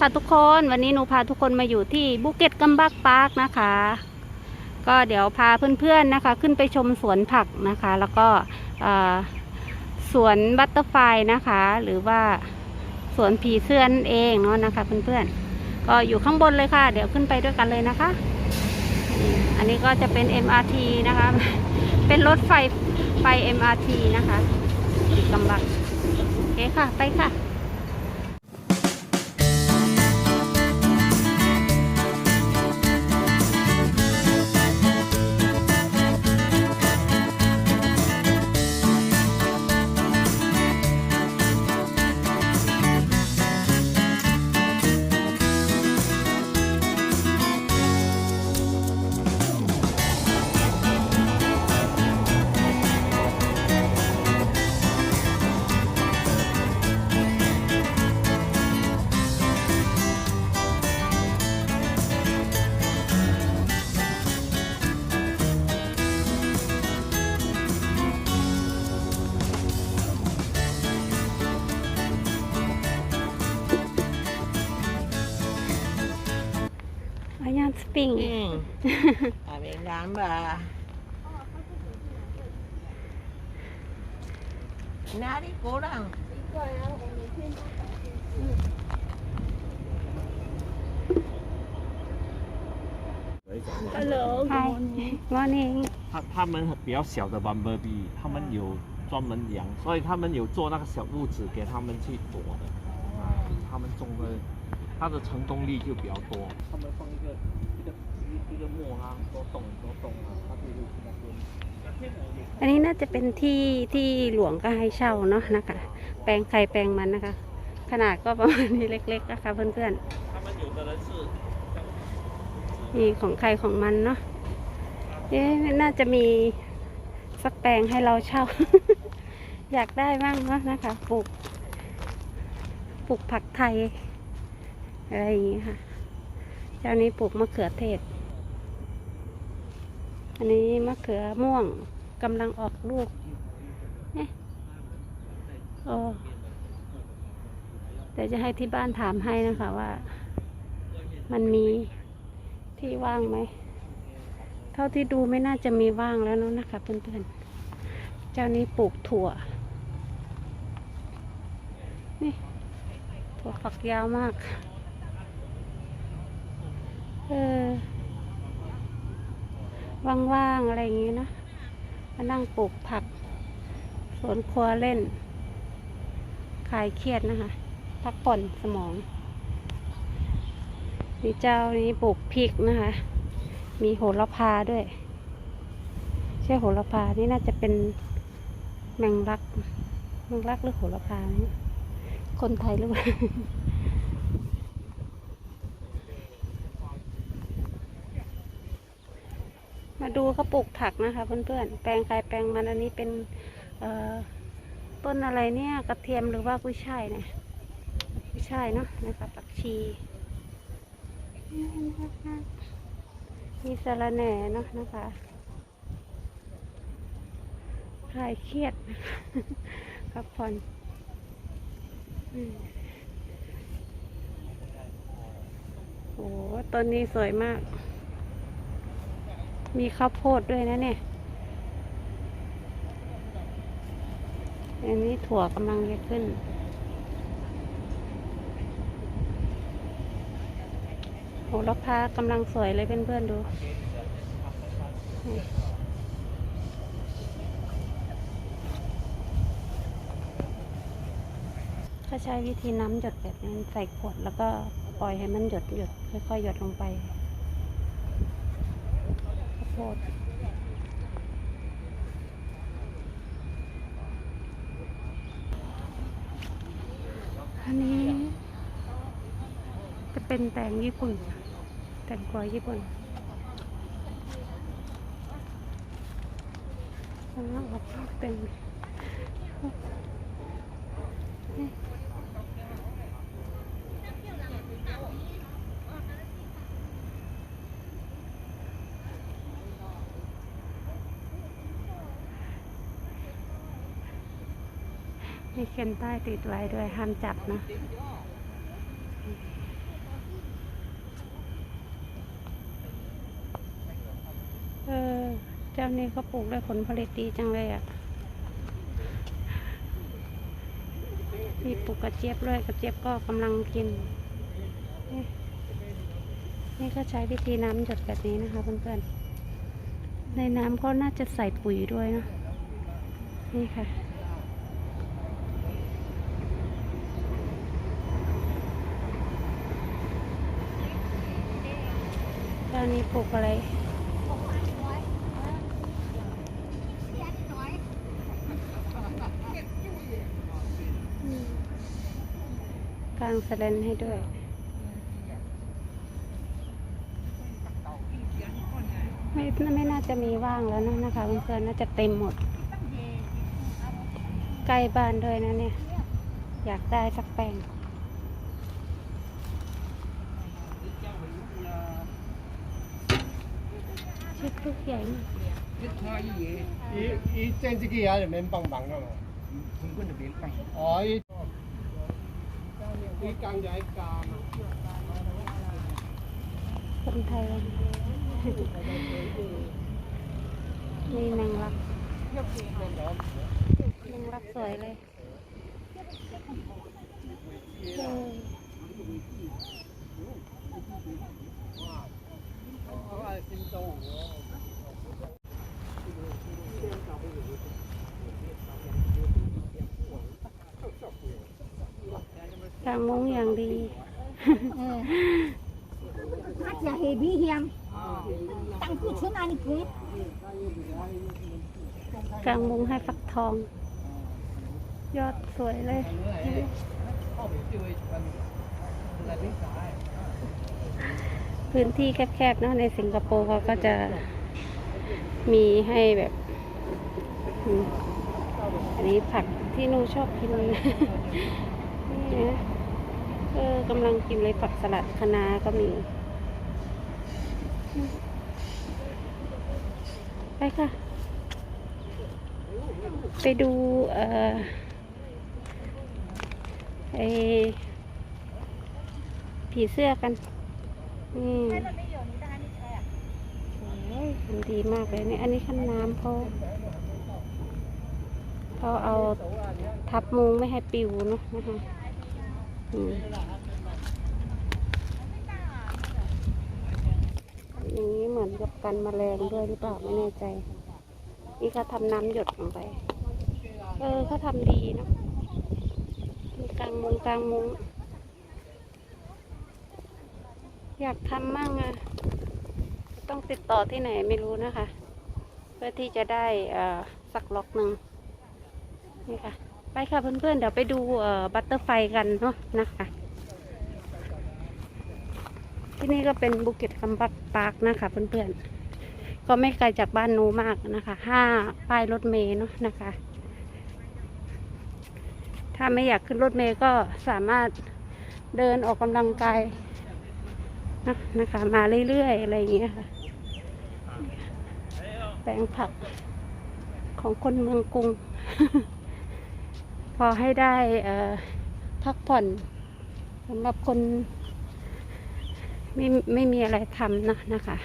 ค่ะทุกคนวันนี้หนูพาทุกคนมาอยู่ที่บุกเก็ตกัมบักพาร์คนะคะ ก็เดี๋ยวพาเพื่อนๆนะคะ ขึ้นไปชมสวนผักนะคะ แล้วก็สวนบัตเตอร์ไฟนะคะ หรือว่าสวนผีเสื้อนเองเนาะนะคะเพื่อนๆก็อยู่ข้างบนเลยค่ะ เดี๋ยวขึ้นไปด้วยกันเลยนะคะ อันนี้ก็จะเป็น MRT นะคะ เป็นรถไฟไฟ MRT นะคะที่กำบักโอเคค่ะไปค่ะ 啊，别干吧！哪里够冷？Hello，Hi，Morning。他他们比较小的温伯比，他们有专门养，所以他们有做那个小屋子给他们去躲的。他们种的，它的成功率就比较多。他们放一个。 อันนี้น่าจะเป็นที่ที่หลวงก็ให้เช่าเนาะนะคะ แปลงใครแปลงมันนะคะ ขนาดก็ประมาณนี้เล็กๆนะคะเพื่อนๆนี่ของใครของมันเนาะเอ๊ะน่าจะมีสักแปลงให้เราเช่า อยากได้บ้างเนาะนะคะปลูกปลูกผักไทยอะไรอย่างนี้ค่ะเจ้านี้ปลูกมะเขือเทศ อันนี้มะเขือม่วงกำลังออกลูกเนี่ยโอ้เดี๋ยวจะให้ที่บ้านถามให้นะคะว่า มันมีที่ว่างไหม เท่าที่ดูไม่น่าจะมีว่างแล้วเนอะนะคะเพื่อนๆ เจ้านี้ปลูกถั่ว นี่ ถั่วฝักยาวมาก เออ ว่างๆอะไรอย่างงี้นะมานั่งปลูกผัก สวนครัวเล่น คลายเครียดนะคะ พักผ่อนสมอง นี่เจ้านี้ปลูกพริกนะคะ มีโหระพาด้วย ใช่โหระพา นี่น่าจะเป็นแมงลัก แมงลักหรือโหระพานี่คนไทยหรือเปล่า มาดูเขาปลูกผักนะคะ เพื่อนๆ แปลงกายแปลงมันอันนี้เป็นต้นอะไรเนี่ยกระเทียมหรือว่ากุ้ยช่ายเนี่ยกุ้ยช่ายเนาะนะคะผักชีมีสะระแหน่เนาะนะคะคลายเครียดพักผ่อนโอ้ต้นนี้สวยมาก มีข้าวโพดด้วยนะเนี่ย อันนี้ถั่วกำลังจะขึ้น โหระพากำลังสวยเลยเพื่อนๆดูนี่เขาใช้วิธีน้ำหยดแบบนั้ใส่ขวดแล้วก็ปล่อยให้มันหยดหยดค่อยๆหยดลงไป ดอันนี้ จะเป็นแตงญี่ปุ่น แตงกวาญี่ปุ่นแล้วก็ออกเป็น มีเขีนใต้ติดไว้ด้วยห้ามจับนะเออเจ้านี้เขาปลูกได้ผลผลิตดีจังเลยอะ่ะ มีปลูกกระเจี๊ยบด้วยกระเจี๊ยบก็กำลังกิน นี่ก็ใช้วิธีน้ำหยดแบบนี้นะคะเพื่อนๆในน้ำก็น่าจะใส่ปุ๋ยด้วยนะนี่ค่ะ อนนี้ปลูกอะไรอืมกางสแลนให้ด้วยไม่ไม่น่าจะมีว่างแล้วนะนะคะเพื่อนๆน่าจะเต็มหมด ใกล้บ้านด้วยนะเนี่ย อยากได้สักแปลง ชิดลูกใหญ่มาก 伊伊整这个也是免帮忙的嘛。同quân được đến bay 哦，伊伊讲就喺加嘛。 คนไทย นี่แมงลักแมงลักสวยเลยเออทาง มุ้งอย่างดี Hát là hề bí hiểm Tăng cứ xuống ăn cứ กลางมุ้งให้ฟักทอง ยอดสวยเลย พื้นที่แคบๆเนอะในสิงคโปร์เขาก็จะมีให้แบบอืมอันนี้ผักที่หนูชอบกิน นี่นะ เออกำลังกินเลยผักสลัดคะน้าก็มี ไปค่ะ ไปดูเอ่อไอผีเสื้อกันอืมดีมากเลยนี่อันนี้ขั้นน้ำเขาเขาเอาทับมุงไม่ให้ปิวเนอะนะคะ อย่างนี้เหมือนกับกันแมลงด้วยหรือเปล่าไม่แน่ใจ นี่เขาทำน้ำหยดลงไป เออเขาทำดีเนะมีกลางมุงกลางมุง อยากทำมั่งอะต้องติดต่อที่ไหนไม่รู้นะคะ เพื่อที่จะได้สักล็อกหนึ่งนี่ค่ะ ไปค่ะเพื่อนๆ เดี๋ยวไปดูบัตเตอร์ไฟกันเนาะนะคะที่นี่ก็เป็นบุกิตคัมบักปาร์คนะคะเพื่อนๆ ก็ไม่ไกลจากบ้านนูมากนะคะห้าป้ายรถเมล์เนาะนะคะ ถ้าไม่อยากขึ้นรถเมล์ก็สามารถเดินออกกำลังกายนะนะคะมาเรื่อยๆ อะไรอย่างเงี้ยค่ะแปลงผักของคนเมืองกรุง อให้ได้พักผ่อนสำหรับคนไม่ไม่มีอะไรทำนะนะคะ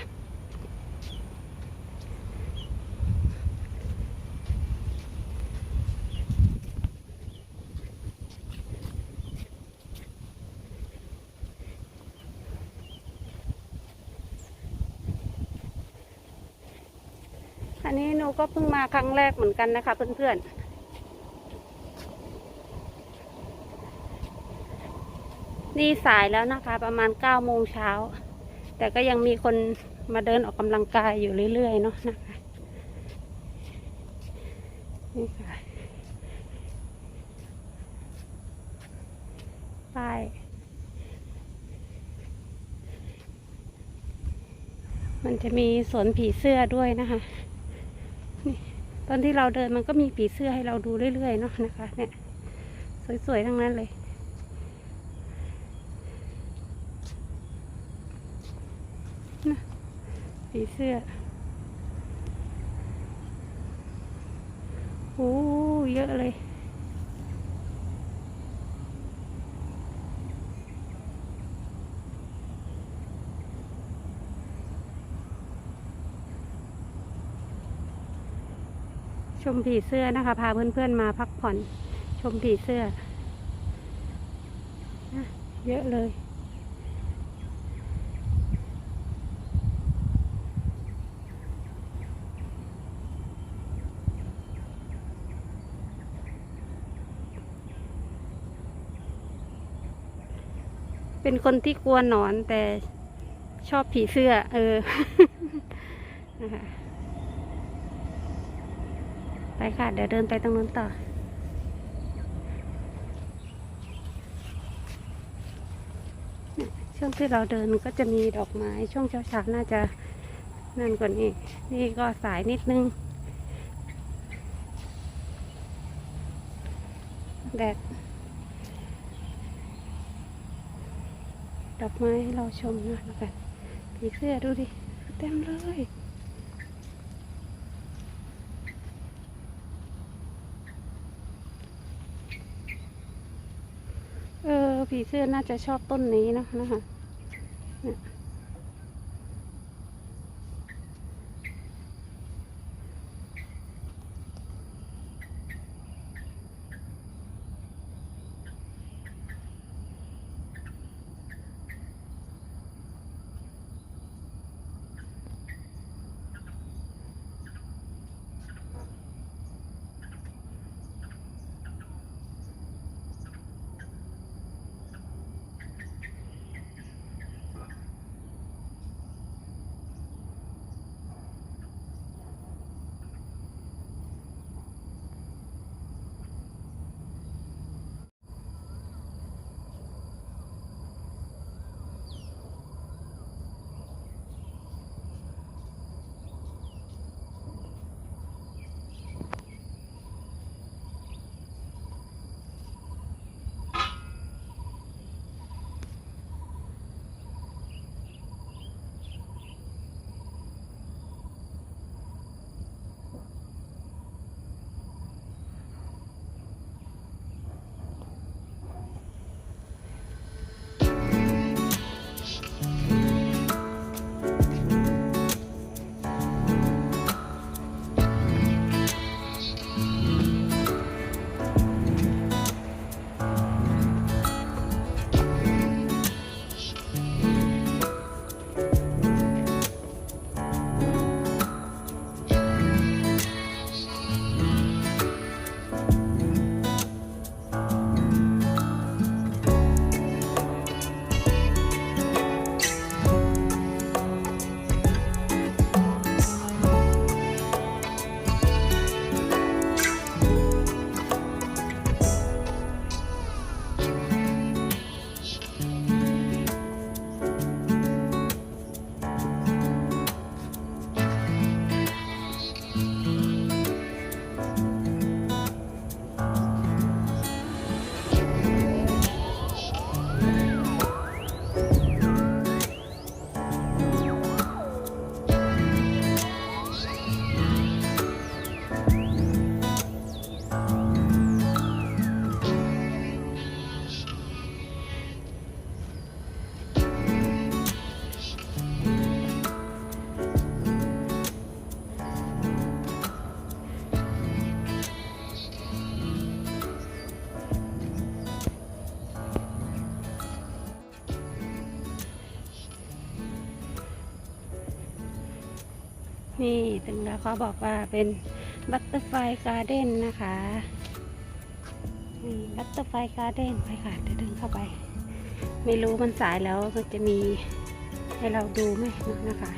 อันนี้หนูก็เพิ่งมาครั้งแรกเหมือนกันนะคะเพื่อนๆ นี่สายแล้วนะคะ ประมาณเก้าโมงเช้า แต่ก็ยังมีคนมาเดินออกกำลังกายอยู่เรื่อยๆเนาะนะคะนี่ค่ะป้ายมันจะมีสวนผีเสื้อด้วยนะคะนี่ตอนที่เราเดินมันก็มีผีเสื้อให้เราดูเรื่อยๆเนาะนะคะ เนี่ย สวยๆทั้งนั้นเลย นะผี เสื้อ โอ้เยอะเลยชมผีเสื้อนะคะ พาเพื่อนๆมาพักผ่อน ชมผีเสื้อ เยอะเลย เป็นคนที่กลัวหนอนแต่ชอบผีเสื้อ เออนะคะไปค่ะ เดี๋ยวเดินไปตรงนู้นต่อ ช่วงที่เราเดินก็จะมีดอกไม้ ช่วงเช้าๆน่าจะนั่นกว่านี้ นี่ก็สายนิดนึงแดด ด อกไม้ให้เราชมหนะแล้วกันผีเสื้อดูดิเต็มเลยเออผีเสื้อน่าจะชอบต้นนี้นะนะคะ นี่ถึงแล้วเขาบอกว่าเป็นบัตเตอร์ไฟการ์เด้นนะคะนี่บัตเตอร์ไฟการ์เด้นไปค่ะจะเดินเข้าไป ไม่รู้มันสายแล้วมันจะมีให้เราดูไหมนะคะ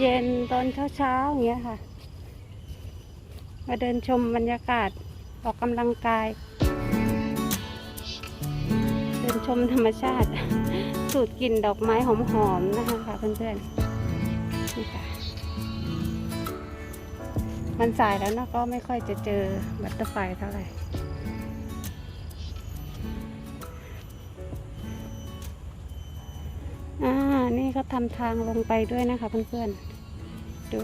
เย็นตอนเช้าๆอย่างเงี้ยค่ะ มาเดินชมบรรยากาศออกกำลังกาย เดินชมธรรมชาติ สูดกลิ่นดอกไม้หอมๆนะคะค่ะเพื่อนๆนี่ค่ะมันสายแล้วเนะก็ไม่ค่อยจะเจอบัตเตอร์ไฟเท่าไหร่ ทำทางลงไปด้วยนะคะเพื่อนๆดู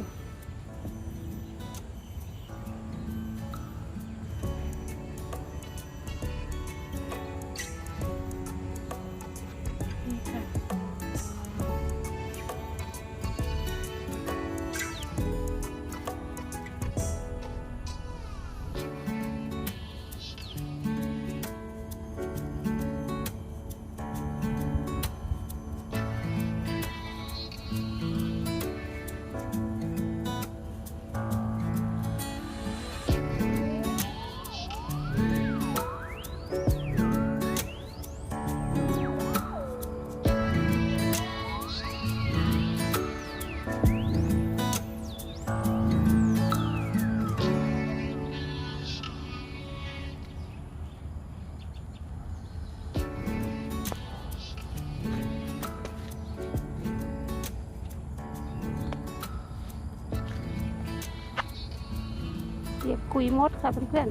คุยมดค่ะเพื่อน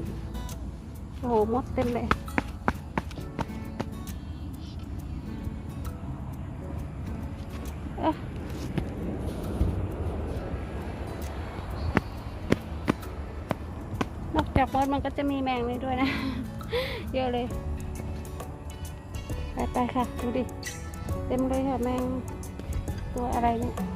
ๆ โอ้โห มดเต็มเลยนอกจากมดมันก็จะมีแมงนี่ด้วยนะ เยอะเลย ไปไปๆค่ะ ดูดิ เต็มเลยค่ะแมง ตัวอะไรเนี่ย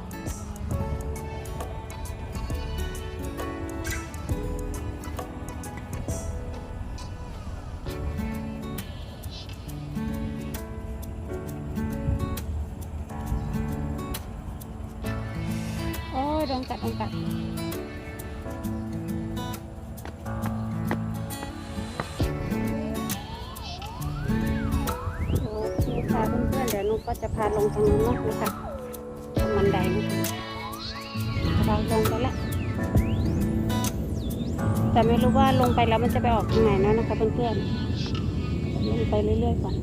แล้วมันจะไปออกทางไหนเนาะนะคะเพื่อนๆลงไปเรื่อยๆก่อน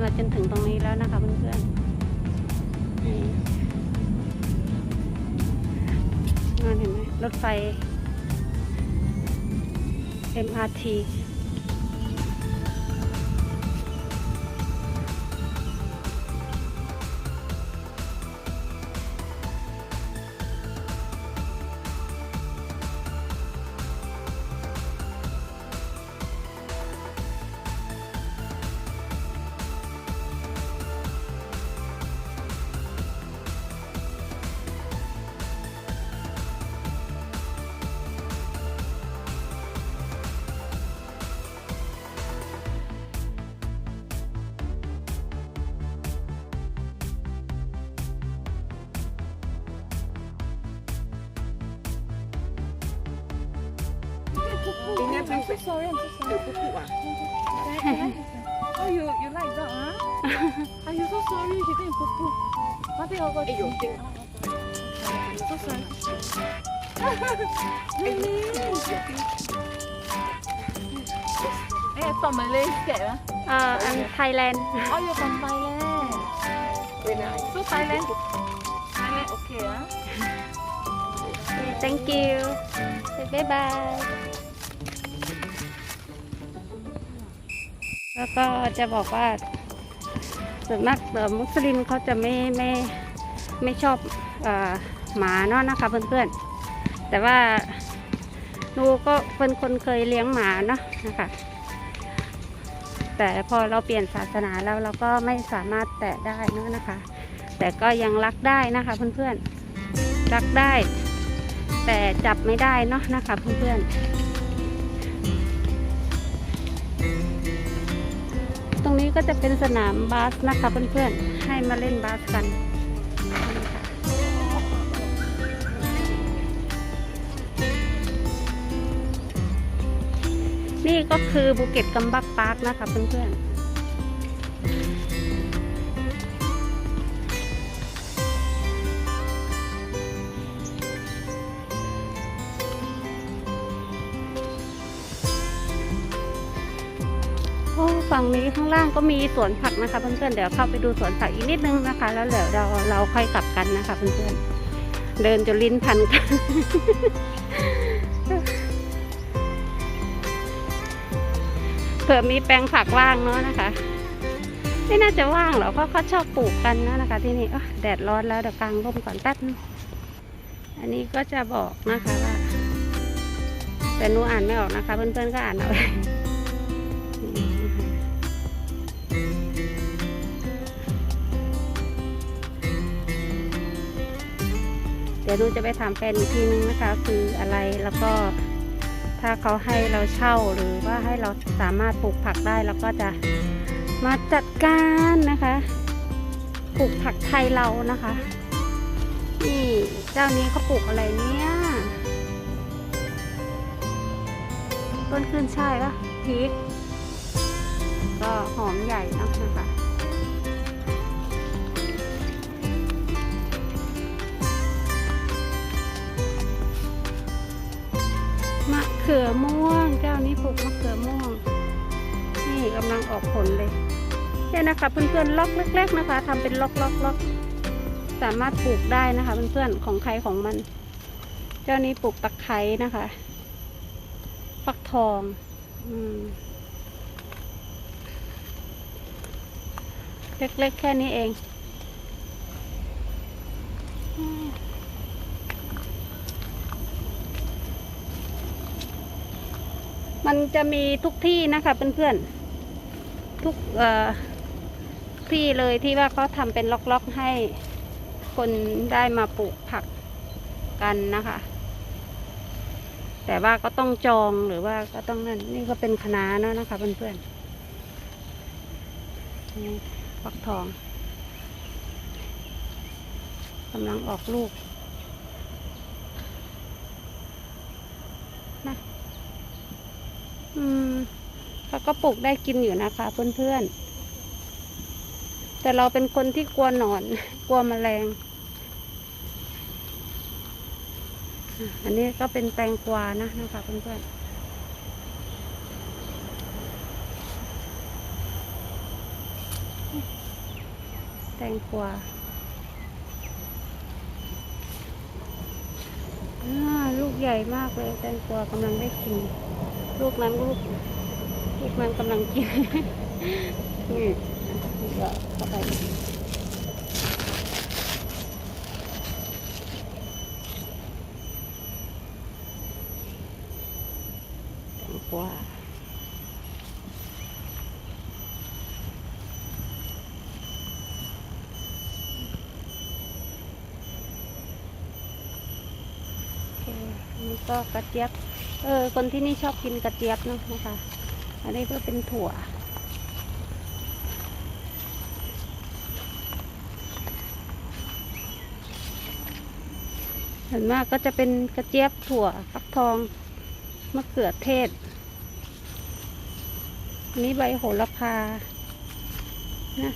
เดินมาจนถึงตรงนี้แล้วนะคะเพื่อนๆนี่นั่นเห็นไหมรถไฟ MRT so sorry. I'm so sorry. Oh, you you like dog, huh? Are you so sorry? He didn't poo poo. What did I go? Hey, you think? So sorry. Really? Hey, I'm from Malaysia. Uh, I'm Thailand. Oh, you're from Thailand. So Thailand. Thailand, okay, huh? Thank you. Say bye bye. แล้วก็จะบอกว่าส่วนมากมุสลิมเขาจะไม่ไม่ไม่ชอบออหมาเนาะนะคะเพื่อนๆ แต่ว่าหนูก็เป็นคนเคยเลี้ยงหมาเนาะนะคะ แต่พอเราเปลี่ยนศาสนาแล้วเราก็ไม่สามารถแตะได้เนาะนะคะ แต่ก็ยังรักได้นะคะเพื่อนๆ รักได้ แต่จับไม่ได้เนาะนะคะเพื่อนๆ ตรงนี้ก็จะเป็นสนามบาสนะคะเพื่อนๆ ให้มาเล่นบาสกัน นี่ก็คือบูเก็ตกัมบักพาร์คนะคะเพื่อนๆ ฝั่งนี้ข้างล่างก็มีสวนผักนะคะเพื่อนๆเดี๋ยวเข้าไปดูสวนผักอีกนิดนึงนะคะ แล้วเดี๋ยวเราเราค่อยกลับกันนะคะเพื่อนๆเดินจนลิ้นพันกันเผื่อมีแปลงผักว่างเนาะนะคะไม่น่าจะว่างหรอกเพราะเขาชอบปลูกกันนะนะคะ ที่นี่แดดร้อนแล้วเดี๋ยวกลางร่มก่อนแป๊บนึงอันนี้ก็จะบอกนะคะว่าแต่หนูอ่านไม่ออกนะคะ เพื่อนๆก็อ่านเอาเอง ดี๋ยวหนูจะไปถามแฟนอีกทีนึงนะคะ คืออะไรแล้วก็ถ้าเขาให้เราเช่าหรือว่าให้เราสามารถปลูกผักได้เราก็จะมาจัดการนะคะปลูกผักไทยเรานะคะนี่เจ้านี้เขาปลูกอะไรเนี่ยต้นขึ้นช่ายปะพริกก็หอมใหญ่นะคะ ขือม่วง เจ้านี้ปลูกมะเขือม่วง นี่กำลังออกผลเลยเนี่ยนะคะเพื่อนๆล็อกเล็ก ๆนะคะทำเป็นล็อกล็อกล็อกสามารถปลูกได้นะคะเพื่อนๆของใครของมัน เจ้านี้ปลูกตะไคร้นะคะฟักทองอืมเล็กๆแค่นี้เอง มันจะมีทุกที่นะคะเพื่อนๆทุกที่เลยที่ว่าเขาทำเป็นล็อกๆให้คนได้มาปลูกผักกันนะคะ แต่ว่าก็ต้องจองหรือว่าก็ต้องนั่นนี่ก็เป็นคณะเนอะนะคะเพื่อนๆฟักทองกำลังออกลูกนะ อืมเขาก็ปลูกได้กินอยู่นะคะเพื่อนๆ แต่เราเป็นคนที่กลัวหนอน กลัวแมลง อันนี้ก็เป็นแตงกวานะนะคะเพื่อนๆแตงกวาลูกใหญ่มากเลยแตงกวากำลังได้กิน ลูกนั้นลูกลูกนั้นกำลังกินนี่ก็เข้าไปกวาโอเคอันนี่ก็กระเจี๊ยบ เออ คนที่นี่ชอบกินกระเจี๊ยบเนอะนะคะ อันนี้ก็เป็นถั่ว ส่วนมากก็จะเป็นกระเจี๊ยบถั่วฟักทองมะเขือเทศอันนี้ใบโหระพา นะ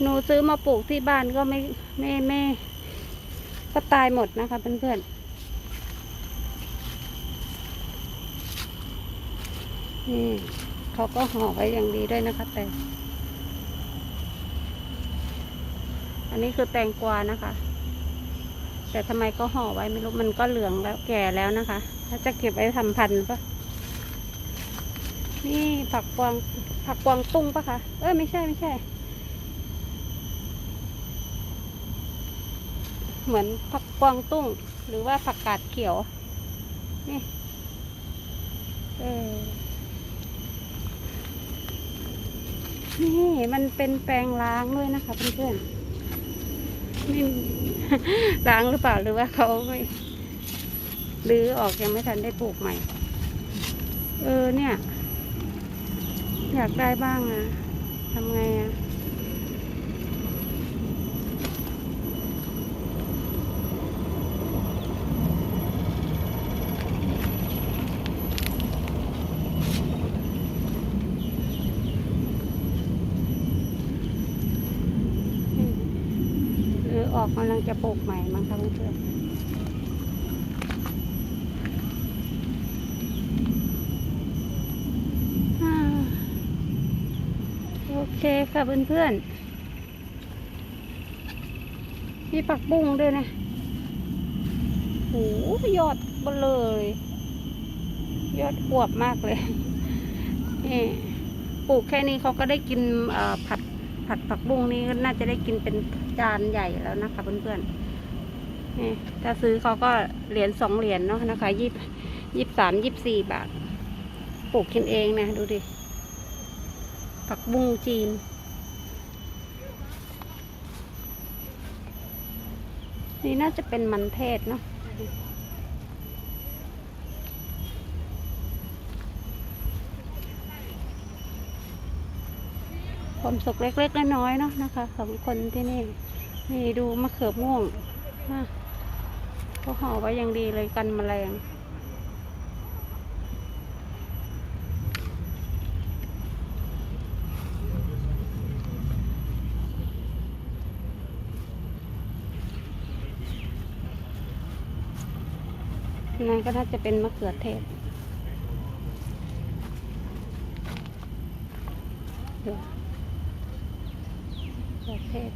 หนูซื้อมาปลูกที่บ้านก็ไม่ไม่ไม่ก็ตายหมดนะคะเพื่อนๆ นี่เขาก็ห่อไว้อย่างดีด้วยนะคะ แต่ อันนี้คือแตงกวานะคะ แต่ทำไมก็ห่อไว้ไม่รู้มันก็เหลืองแล้วแก่แล้วนะคะถ้าจะเก็บไว้ทำพันธุ์ปะนี่ผักกวางผักกวางตุ้งปะคะ เอ้ยไม่ใช่ไม่ใช่ เหมือนผักกวางตุ้ง หรือว่าผักกาดเขียว นี่ เออ นี่มันเป็นแปลงล้างด้วยนะคะเพื่อนๆไม่ล้างหรือเปล่าหรือว่าเขาไม่รื้อออกยังไม่ทันได้ปลูกใหม่ เออเนี่ย อยากได้บ้างอะทำไงอะหรือออกกำลั งจะปลูกใหม่มั้งคะเพื่อนโอเคค่ะเพื่อนๆมีผักบุ้งด้วยนะโอ้โหยอดบเลย ยอดขวบมากเลยนี่ปลูกแค่นี้เขาก็ได้กินผัด ผัดผักบุ้งนี่ก็น่าจะได้กินเป็นจานใหญ่แล้วนะคะเพื่อนๆนี่ถ้าซื้อเขาก็เหรียญสองเหรียญเนาะนะคะยี่ยี่สามยี่สี่บาทปลูกกินเองนะดูดิผักบุ้งจีนนี่น่าจะเป็นมันเทศเนาะ ความสุขเล็กๆน้อยๆเนาะนะคะของคนที่นี่นี่ดูมะเขือม่วงนะเขาห่อไว้อย่างดีเลยกันแมลงนั่นก็น่าจะเป็นมะเขือเทศดูมะ เขือเทศ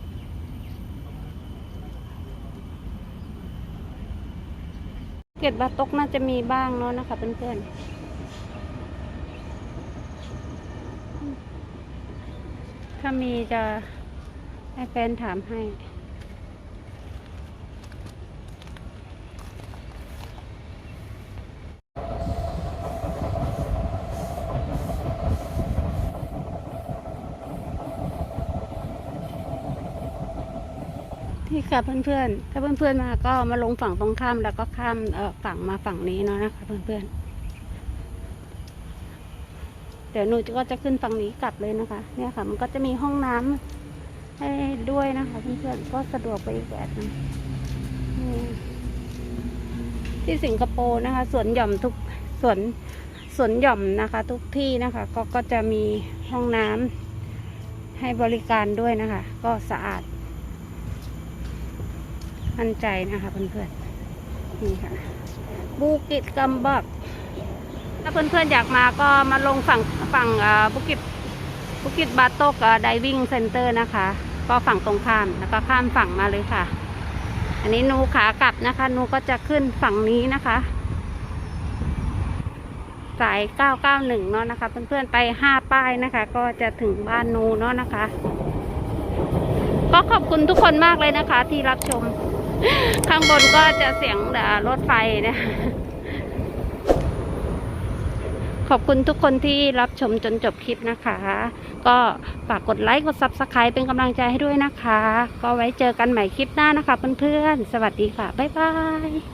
เกล็ดบาตกน่าจะมีบ้างเนาะนะคะเพื่อนๆถ้ามีจะให้แฟนถามให้ ที่ ค่ะเพื่อนๆ ถ้าเพื่อนๆมาก็มาลงฝั่งตรงข้ามแล้วก็ข้ามฝั่งมาฝั่งนี้เนาะนะคะเพื่อนๆ เดี๋ยวหนูก็จะขึ้นฝั่งนี้กลับเลยนะคะ เนี่ยค่ะ มันก็จะมีห้องน้ำให้ด้วยนะคะเพื่อนๆ ก็สะดวกไปอีกแบบนึงที่สิงคโปร์นะคะสวนหย่อมทุกสวนสวนหย่อมนะคะ ทุกที่นะคะ ก็ก็จะมีห้องน้ำให้บริการด้วยนะคะ ก็สะอาด มั่นใจนะคะเพื่อนๆนี่ค่ะบูกิตกัมบักถ้าเพื่อนๆอยากมาก็มาลงฝั่งฝั่งบุกิตบุกิตบาโตกไดวิ่งเซ็นเตอร์นะคะ ก็ฝั่งตรงข้ามแล้วก็ข้ามฝั่งมาเลยค่ะ อันนี้นูขากลับนะคะ นูก็จะขึ้นฝั่งนี้นะคะ สาย 991 เนาะนะคะ เพื่อนๆไป 5 ป้ายนะคะ ก็จะถึงบ้านนูเนาะนะคะ ก็ขอบคุณทุกคนมากเลยนะคะ ที่รับชม ข้างบนก็จะเสียงรถไฟนะขอบคุณทุกคนที่รับชมจนจบคลิปนะคะ ก็ฝากกดไลค์กด Subscribe เป็นกำลังใจให้ด้วยนะคะ ก็ไว้เจอกันใหม่คลิปหน้านะคะเพื่อนๆ สวัสดีค่ะ บ๊ายบาย